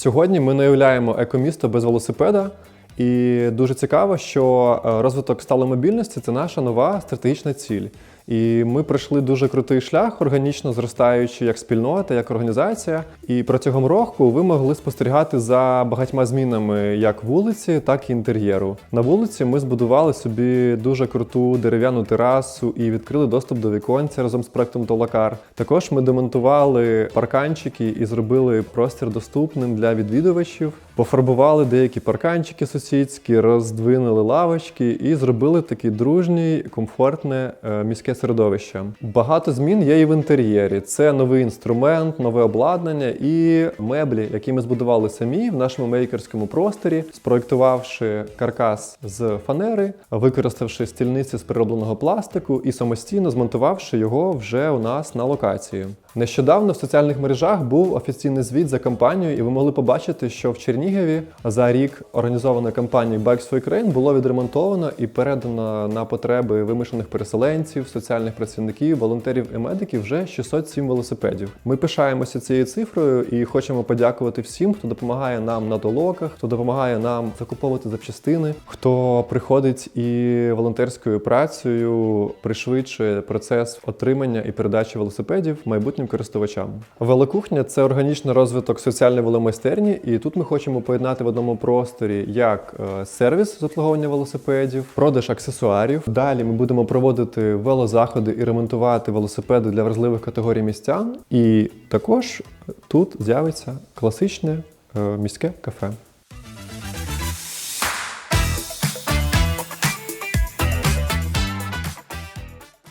Сьогодні ми не уявляємо екомісто без велосипеда. І дуже цікаво, що розвиток стало мобільності це наша нова стратегічна ціль. І ми пройшли дуже крутий шлях, органічно зростаючи як спільнота, як організація. І протягом року ви могли спостерігати за багатьма змінами як вулиці, так і інтер'єру. На вулиці ми збудували собі дуже круту дерев'яну терасу і відкрили доступ до віконця разом з проектом Толакар. Також ми демонтували парканчики і зробили простір доступним для відвідувачів. Пофарбували деякі парканчики сусідські, роздвинули лавочки і зробили таке дружнє, комфортне е, міське середовище. Багато змін є і в інтер'єрі. Це новий інструмент, нове обладнання і меблі, які ми збудували самі в нашому мейкерському просторі, спроектувавши каркас з фанери, використавши стільниці з переробленого пластику і самостійно змонтувавши його вже у нас на локації. Нещодавно в соціальних мережах був офіційний звіт за кампанію, і ви могли побачити, що в Чернігові за рік організованої кампанії Bikes for Ukraine було відремонтовано і передано на потреби вимушених переселенців, соціальних працівників, волонтерів і медиків вже 607 велосипедів. Ми пишаємося цією цифрою і хочемо подякувати всім, хто допомагає нам на толоках, хто допомагає нам закуповувати запчастини, хто приходить і волонтерською працею пришвидшує процес отримання і передачі велосипедів майбутнім користувачам. Велокухня це органічний розвиток соціальної веломайстерні, і тут ми хочемо поєднати в одному просторі як е, сервіс з обслуговування велосипедів, продаж аксесуарів. Далі ми будемо проводити велозаходи і ремонтувати велосипеди для вразливих категорій містян. І також тут з'явиться класичне е, міське кафе.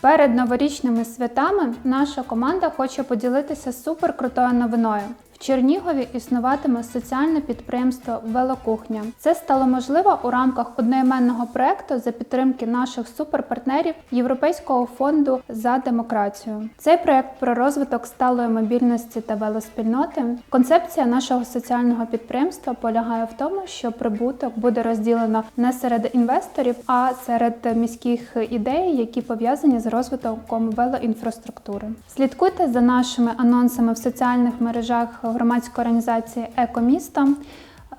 Перед новорічними святами наша команда хоче поділитися суперкрутою новиною. Чернігові існуватиме соціальне підприємство Велокухня. Це стало можливо у рамках одноіменного проекту за підтримки наших суперпартнерів Європейського фонду за демократію. Цей проект про розвиток сталої мобільності та велоспільноти. Концепція нашого соціального підприємства полягає в тому, що прибуток буде розділено не серед інвесторів, а серед міських ідей, які пов'язані з розвитком велоінфраструктури. Слідкуйте за нашими анонсами в соціальних мережах громадської організації Екомісто.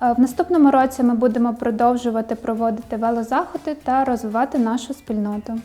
Е, В наступному році ми будемо продовжувати проводити велозаходи та розвивати нашу спільноту.